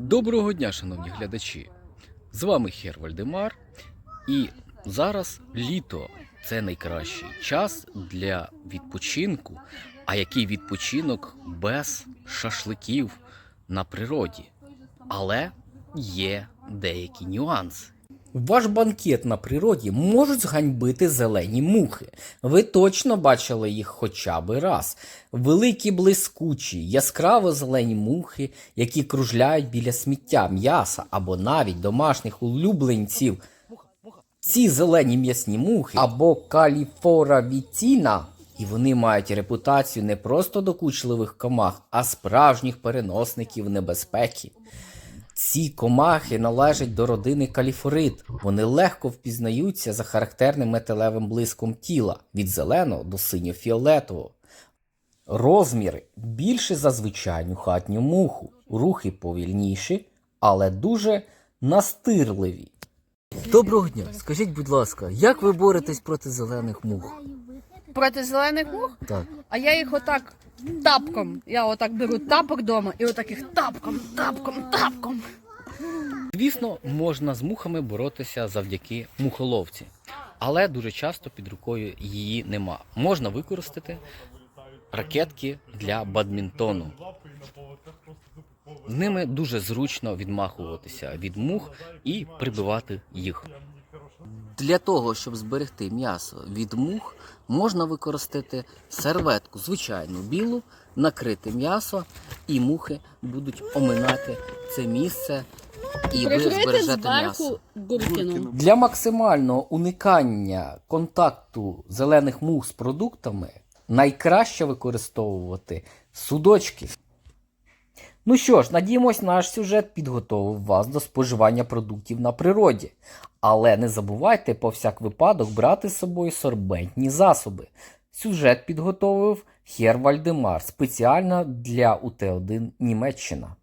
Доброго дня, шановні глядачі! З вами Хер Вальдемар. І зараз літо це найкращий час для відпочинку. А який відпочинок без шашликів на природі? Але є деякі нюанси. Ваш банкет на природі можуть зганьбити зелені мухи. Ви точно бачили їх хоча би раз. Великі блискучі, яскраво зелені мухи, які кружляють біля сміття м'яса або навіть домашніх улюбленців. Ці зелені м'ясні мухи або каліфора віціна, і вони мають репутацію не просто докучливих комах, а справжніх переносників небезпеки. Ці комахи належать до родини каліфорит. Вони легко впізнаються за характерним металевим блиском тіла від зеленого до синьо-фіолетового. Розміри більше за звичайну хатню муху, рухи повільніші, але дуже настирливі. Доброго дня, скажіть, будь ласка, як ви боретесь проти зелених мух? проти зелених мух, Так. а я їх отак тапком. Я отак беру тапок вдома і отак їх тапком, тапком, тапком. Звісно, можна з мухами боротися завдяки мухоловці, але дуже часто під рукою її нема. Можна використати ракетки для бадмінтону. Ними дуже зручно відмахуватися від мух і прибивати їх. Для того, щоб зберегти м'ясо від мух, можна використати серветку, звичайну білу, накрити м'ясо, і мухи будуть оминати це місце, і ви збережете м'ясо. Для максимального уникання контакту зелених мух з продуктами найкраще використовувати судочки. Ну що ж, надіємось, наш сюжет підготовив вас до споживання продуктів на природі. Але не забувайте по всяк випадок брати з собою сорбентні засоби. Сюжет підготовив Хер Вальдемар спеціально для УТ1 Німеччина.